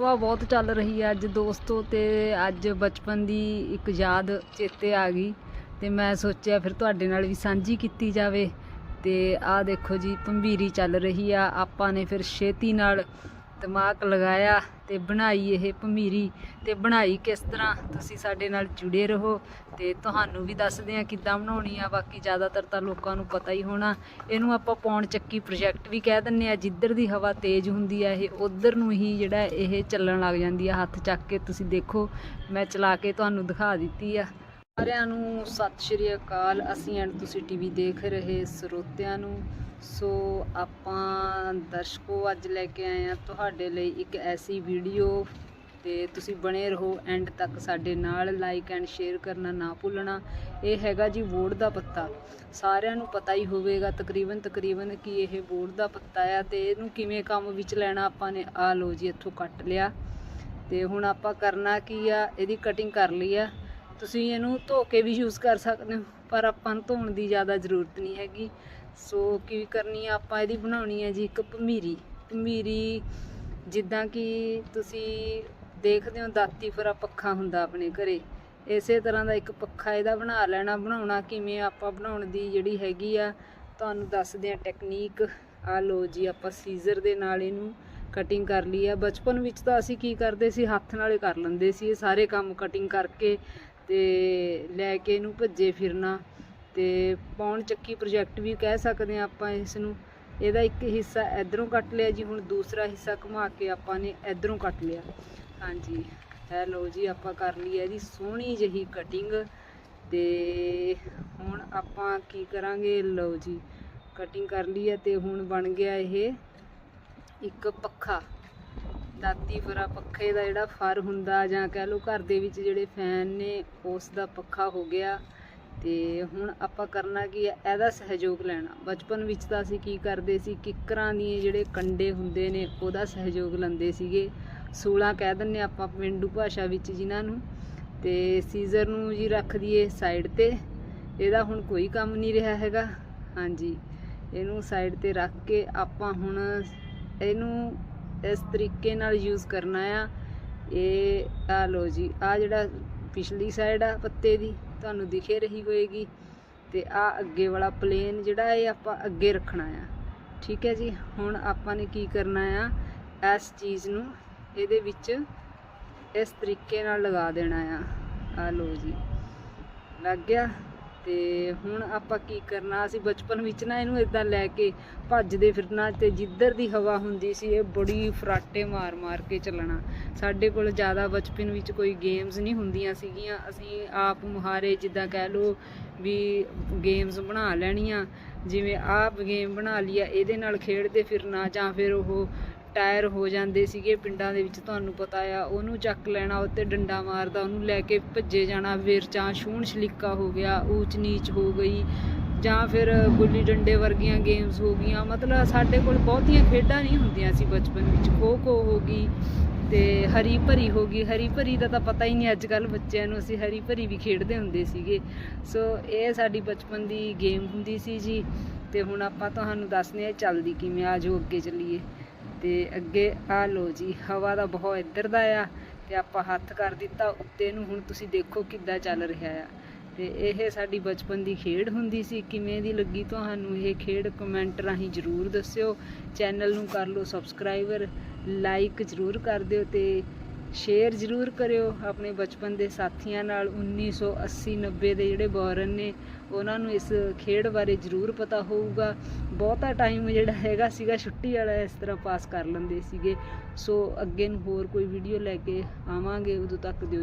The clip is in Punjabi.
ਹਵਾ ਬਹੁਤ ਚੱਲ ਰਹੀ ਹੈ। ਅੱਜ ਦੋਸਤੋ ਤੇ ਅੱਜ ਬਚਪਨ ਦੀ ਇੱਕ ਯਾਦ ਚੇਤੇ ਆ ਗਈ ਤੇ ਮੈਂ ਸੋਚਿਆ ਫਿਰ ਤੁਹਾਡੇ ਨਾਲ ਵੀ ਸਾਂਝੀ ਕੀਤੀ ਜਾਵੇ ਤੇ ਆਹ ਦੇਖੋ ਜੀ ਭੰਬੀਰੀ ਚੱਲ ਰਹੀ ਆ। ਆਪਾਂ ਨੇ ਫਿਰ ਛੇਤੀ ਨਾਲ ਦਿਮਾਗ ਲਗਾਇਆ ਤੇ ਬਣਾਈ ਇਹ ਭੰਬੀਰੀ ਤੇ ਬਣਾਈ ਕਿਸ ਤਰ੍ਹਾਂ? ਤੁਸੀਂ ਸਾਡੇ ਨਾਲ ਜੁੜੇ ਰਹੋ ਤੇ ਤੁਹਾਨੂੰ ਵੀ ਦੱਸਦੇ ਆ ਕਿੱਦਾਂ ਬਣਾਉਣੀ ਆ। ਬਾਕੀ ਜ਼ਿਆਦਾਤਰ ਤਾਂ ਲੋਕਾਂ ਨੂੰ ਪਤਾ ਹੀ ਹੋਣਾ। ਇਹਨੂੰ ਆਪਾਂ ਪੌਣ ਚੱਕੀ ਪ੍ਰੋਜੈਕਟ ਵੀ ਕਹਿ ਦਿੰਨੇ ਆ ਜਿੱਧਰ ਦੀ ਹਵਾ ਤੇਜ਼ ਹੁੰਦੀ ਆ, ਇਹ ਉਧਰ ਨੂੰ ਹੀ ਜਿਹੜਾ ਇਹ ਚੱਲਣ ਲੱਗ ਜਾਂਦੀ ਆ। ਹੱਥ ਚੱਕ ਕੇ ਤੁਸੀਂ ਦੇਖੋ, ਮੈਂ ਚਲਾ ਕੇ ਤੁਹਾਨੂੰ ਦਿਖਾ ਦਿੱਤੀ ਆ। ਸਾਰਿਆਂ ਨੂੰ ਸਤਿ ਸ਼੍ਰੀ ਅਕਾਲ। ਅਸੀਂ ਐਂਡ ਤੁਸੀਂ ਟੀਵੀ ਦੇਖ ਰਹੇ ਸਰੋਤਿਆਂ ਨੂੰ। ਸੋ ਆਪਾਂ ਦਰਸ਼ਕੋ ਅੱਜ ਲੈ ਕੇ ਆਏ ਆ ਤੁਹਾਡੇ ਲਈ ਇੱਕ ਐਸੀ ਵੀਡੀਓ ਤੇ ਤੁਸੀਂ ਬਣੇ ਰਹੋ ਐਂਡ ਤੱਕ ਸਾਡੇ ਨਾਲ ਲਾਈਕ ਐਂਡ ਸ਼ੇਅਰ ਕਰਨਾ ਨਾ ਭੁੱਲਣਾ। ਇਹ ਹੈਗਾ ਜੀ ਵੋੜ ਦਾ ਪੱਤਾ। ਸਾਰਿਆਂ ਨੂੰ ਪਤਾ ਹੀ ਹੋਵੇਗਾ ਤਕਰੀਬਨ ਤਕਰੀਬਨ ਕਿ ਇਹ ਵੋੜ ਦਾ ਪੱਤਾ ਆ ਤੇ ਇਹਨੂੰ ਕਿਵੇਂ ਕੰਮ ਵਿੱਚ ਲੈਣਾ ਆਪਾਂ ਨੇ। ਆ ਲੋ ਜੀ, ਇੱਥੋਂ ਕੱਟ ਲਿਆ। ਤੇ ਹੁਣ ਆਪਾਂ ਕਰਨਾ ਕੀ ਆ? ਇਹਦੀ ਕਟਿੰਗ ਕਰ ਲਈ ਆ। ਤੁਸੀਂ ਇਹਨੂੰ ਧੋ ਕੇ ਵੀ ਯੂਜ਼ ਕਰ ਸਕਦੇ ਹੋ, ਪਰ ਆਪਾਂ ਨੂੰ ਧੋਣ ਦੀ ਜ਼ਿਆਦਾ ਜ਼ਰੂਰਤ ਨਹੀਂ ਹੈਗੀ। ਸੋ ਕੀ ਕਰਨੀ ਆ, ਆਪਾਂ ਇਹਦੀ ਬਣਾਉਣੀ ਹੈ ਜੀ ਇੱਕ ਭਮੀਰੀ ਭਮੀਰੀ ਜਿੱਦਾਂ ਕਿ ਤੁਸੀਂ ਦੇਖਦੇ ਹੋ, ਦਾਤੀ ਫਰਾ ਪੱਖਾ ਹੁੰਦਾ ਆਪਣੇ ਘਰੇ। ਇਸੇ ਤਰ੍ਹਾਂ ਦਾ ਇੱਕ ਪੱਖਾ ਇਹਦਾ ਬਣਾ ਲੈਣਾ। ਬਣਾਉਣਾ ਕਿਵੇਂ ਆਪਾਂ ਬਣਾਉਣ ਦੀ ਜਿਹੜੀ ਹੈਗੀ ਆ, ਤੁਹਾਨੂੰ ਦੱਸਦੇ ਆ ਟੈਕਨੀਕ ਆ ਲੋ ਜੀ, ਆਪਾਂ ਸੀਜ਼ਰ ਦੇ ਨਾਲ ਇਹਨੂੰ ਕਟਿੰਗ ਕਰ ਲਈ ਆ। ਬਚਪਨ ਵਿੱਚ ਤਾਂ ਅਸੀਂ ਕੀ ਕਰਦੇ ਸੀ, ਹੱਥ ਨਾਲੇ ਕਰ ਲੈਂਦੇ ਸੀ। ਇਹ ਸਾਰੇ ਕੰਮ ਕਟਿੰਗ ਕਰਕੇ ਤੇ ਲੈ ਕੇ ਇਹਨੂੰ ਭੱਜੇ ਫਿਰਨਾ। ਤੇ ਪੌਣ ਚੱਕੀ ਪ੍ਰੋਜੈਕਟ ਵੀ ਕਹਿ ਸਕਦੇ ਆ ਆਪਾਂ ਇਸ ਨੂੰ ਇਹਦਾ ਇੱਕ ਹਿੱਸਾ ਇਧਰੋਂ ਕੱਟ ਲਿਆ ਜੀ, ਹੁਣ ਦੂਸਰਾ ਹਿੱਸਾ ਘੁਮਾ ਕੇ ਆਪਾਂ ਨੇ ਇਧਰੋਂ ਕੱਟ ਲਿਆ। ਹਾਂਜੀ ਹੈ ਲੋ ਜੀ, ਆਪਾਂ ਕਰ ਲਈ ਹੈ ਇਹਦੀ ਸੋਹਣੀ ਜਿਹੀ ਕਟਿੰਗ ਤੇ ਹੁਣ ਆਪਾਂ ਕੀ ਕਰਾਂਗੇ? ਲਓ ਜੀ ਕਟਿੰਗ ਕਰ ਲਈ ਹੈ ਤੇ ਹੁਣ ਬਣ ਗਿਆ ਇਹ ਇੱਕ ਪੱਖਾ। ਦਾਤੀ ਫਰਾ ਪੱਖੇ ਦਾ ਜਿਹੜਾ ਫਰ ਹੁੰਦਾ ਜਾਂ ਕਹਿ ਲਓ ਘਰ ਦੇ ਵਿੱਚ ਜਿਹੜੇ ਫੈਨ ਨੇ, ਉਸ ਦਾ ਪੱਖਾ ਹੋ ਗਿਆ। ਤੇ ਹੁਣ ਆਪਾਂ ਕਰਨਾ ਕੀ ਹੈ, ਇਹਦਾ ਸਹਿਯੋਗ ਲੈਣਾ। ਬਚਪਨ ਵਿੱਚ ਤਾਂ ਅਸੀਂ ਕੀ ਕਰਦੇ ਸੀ, ਕਿੱਕਰਾਂ ਦੀ ਜਿਹੜੇ ਕੰਡੇ ਹੁੰਦੇ ਨੇ, ਉਹਦਾ ਸਹਿਯੋਗ ਲੈਂਦੇ ਸੀਗੇ। ਸੂਲਾਂ ਕਹਿ ਦਿੰਨੇ ਆਪਾਂ ਪਿੰਡੂ ਭਾਸ਼ਾ ਵਿੱਚ ਜਿਨ੍ਹਾਂ ਨੂੰ। ਤੇ ਸੀਜ਼ਰ ਨੂੰ ਜੀ ਰੱਖ ਦਈਏ ਸਾਈਡ ਤੇ। ਇਹਦਾ ਹੁਣ ਕੋਈ ਕੰਮ ਨਹੀਂ ਰਿਹਾ ਹੈਗਾ। ਹਾਂਜੀ, ਇਹਨੂੰ ਸਾਈਡ ਤੇ ਰੱਖ ਕੇ ਆਪਾਂ ਹੁਣ ਇਹਨੂੰ ਇਸ ਤਰੀਕੇ ਨਾਲ ਯੂਜ਼ ਕਰਨਾ ਆ। ਇਹ ਆ ਲੋ ਜੀ ਆ ਜਿਹੜਾ ਪਿਛਲੀ ਸਾਈਡ ਆ ਪੱਤੇ ਦੀ। ਤੁਹਾਨੂੰ ਦਿਖੇ ਰਹੀ ਹੋਏਗੀ। ਤੇ ਆ ਅੱਗੇ ਵਾਲਾ ਪਲੇਨ ਜਿਹੜਾ ਇਹ ਆਪਾਂ ਅੱਗੇ ਰੱਖਣਾ ਆ। ਠੀਕ ਹੈ ਜੀ, ਹੁਣ ਆਪਾਂ ਨੇ ਕੀ ਕਰਨਾ ਆ? ਇਸ ਚੀਜ਼ ਨੂੰ ਇਹਦੇ ਵਿੱਚ ਇਸ ਤਰੀਕੇ ਨਾਲ ਲਗਾ ਦੇਣਾ ਆ। ਆ ਲੋ ਜੀ, ਲੱਗ ਗਿਆ। ਤੇ ਹੁਣ ਆਪਾਂ ਕੀ ਕਰਨਾ, ਅਸੀਂ ਬਚਪਨ ਵਿੱਚ ਨਾ ਇਹਨੂੰ ਇਦਾਂ ਲੈ ਕੇ ਭੱਜਦੇ ਫਿਰਨਾ ਤੇ ਜਿੱਧਰ ਦੀ ਹਵਾ ਹੁੰਦੀ ਸੀ, ਇਹ ਬੜੀ ਫਰਾਟੇ ਮਾਰ-ਮਾਰ ਕੇ ਚੱਲਣਾ। ਸਾਡੇ ਕੋਲ ਜ਼ਿਆਦਾ ਬਚਪਨ ਵਿੱਚ ਕੋਈ ਗੇਮਸ ਨਹੀਂ ਹੁੰਦੀਆਂ ਸੀਗੀਆਂ। ਅਸੀਂ ਆਪ ਮੁਹਾਰੇ ਜਿੱਦਾਂ ਕਹਿ ਲਓ ਵੀ ਗੇਮਸ ਬਣਾ ਲੈਣੀਆਂ, ਜਿਵੇਂ ਆਪ ਗੇਮ ਬਣਾ ਲਈ ਆ ਇਹਦੇ ਨਾਲ ਖੇਡਦੇ ਫਿਰਨਾ ਜਾਂ ਫਿਰ ਉਹ ਟਾਇਰ ਹੋ ਜਾਂਦੇ ਸੀਗੇ ਪਿੰਡਾਂ ਦੇ ਵਿੱਚ, ਤੁਹਾਨੂੰ ਪਤਾ ਆ, ਉਹਨੂੰ ਚੱਕ ਲੈਣਾ, ਉੱਤੇ ਡੰਡਾ ਮਾਰਦਾ, ਉਹਨੂੰ ਲੈ ਕੇ ਭੱਜੇ ਜਾਣਾ, ਫਿਰ ਜਾਂ ਛੂਣ ਛਲਿੱਕਾ ਹੋ ਗਿਆ, ਊਚ ਨੀਚ ਹੋ ਗਈ, ਜਾਂ ਫਿਰ ਗੁੱਲੀ ਡੰਡੇ ਵਰਗੀਆਂ ਗੇਮਸ ਹੋ ਗਈਆਂ, ਮਤਲਬ ਸਾਡੇ ਕੋਲ ਬਹੁਤੀਆਂ ਖੇਡਾਂ ਨਹੀਂ ਹੁੰਦੀਆਂ ਸੀ ਬਚਪਨ ਵਿੱਚ, ਖੋ ਖੋ ਹੋ ਗਈ ਤੇ ਹਰੀ ਭਰੀ ਹੋ ਗਈ, ਹਰੀ ਭਰੀ ਦਾ ਤਾਂ ਪਤਾ ਹੀ ਨਹੀਂ ਅੱਜ ਕੱਲ ਬੱਚਿਆਂ ਨੂੰ, ਅਸੀਂ ਹਰੀ ਭਰੀ ਵੀ ਖੇਡਦੇ ਹੁੰਦੇ ਸੀਗੇ, ਸੋ ਇਹ ਸਾਡੀ ਬਚਪਨ ਦੀ ਗੇਮ ਹੁੰਦੀ ਸੀ ਜੀ, ਤੇ ਹੁਣ ਆਪਾਂ ਤੁਹਾਨੂੰ ਦੱਸਦੇ ਆ ਚੱਲਦੀ ਕਿਵੇਂ ਆ ਜੋ ਅੱਗੇ ਚੱਲੀਏ। ਤੇ ਅੱਗੇ ਆ ਲੋ ਜੀ, ਹਵਾ ਦਾ ਬਹੁਤ ਇੱਧਰ ਦਾ ਆ ਤੇ ਆਪਾਂ ਹੱਥ ਕਰ ਦਿੱਤਾ, ਉੱਤੇ ਨੂੰ ਹੁਣ ਤੁਸੀਂ ਦੇਖੋ ਕਿੱਦਾਂ ਚੱਲ ਰਿਹਾ ਆ। ਤੇ ਇਹ ਸਾਡੀ ਬਚਪਨ ਦੀ ਖੇਡ ਹੁੰਦੀ ਸੀ, ਕਿਵੇਂ ਦੀ ਲੱਗੀ ਤੁਹਾਨੂੰ ਇਹ ਖੇਡ ਕਮੈਂਟ ਰਾਹੀਂ ਜਰੂਰ ਦੱਸਿਓ। ਚੈਨਲ ਨੂੰ ਕਰ ਲਓ ਸਬਸਕ੍ਰਾਈਬਰ, ਲਾਈਕ ਜਰੂਰ ਕਰ ਦਿਓ ਤੇ ਸ਼ੇਅਰ ਜਰੂਰ ਕਰਿਓ ਆਪਣੇ ਬਚਪਨ ਦੇ ਸਾਥੀਆਂ ਨਾਲ। 1980 90 ਦੇ ਜਿਹੜੇ ਬੌਰਨ ਨੇ, ਉਹਨਾਂ ਨੂੰ ਇਸ ਖੇਡ ਬਾਰੇ ਜਰੂਰ ਪਤਾ ਹੋਊਗਾ। ਬਹੁਤਾ ਟਾਈਮ ਜਿਹੜਾ ਹੈਗਾ ਸੀਗਾ, ਛੁੱਟੀ ਵਾਲਾ ਇਸ ਤਰ੍ਹਾਂ ਪਾਸ ਕਰ ਲੈਂਦੇ ਸੀਗੇ। ਸੋ ਅੱਗੇ ਨੂੰ ਹੋਰ ਕੋਈ ਵੀਡੀਓ ਲੈ ਕੇ ਆਵਾਂਗੇ, ਉਦੋਂ ਤੱਕ ਦਿਓ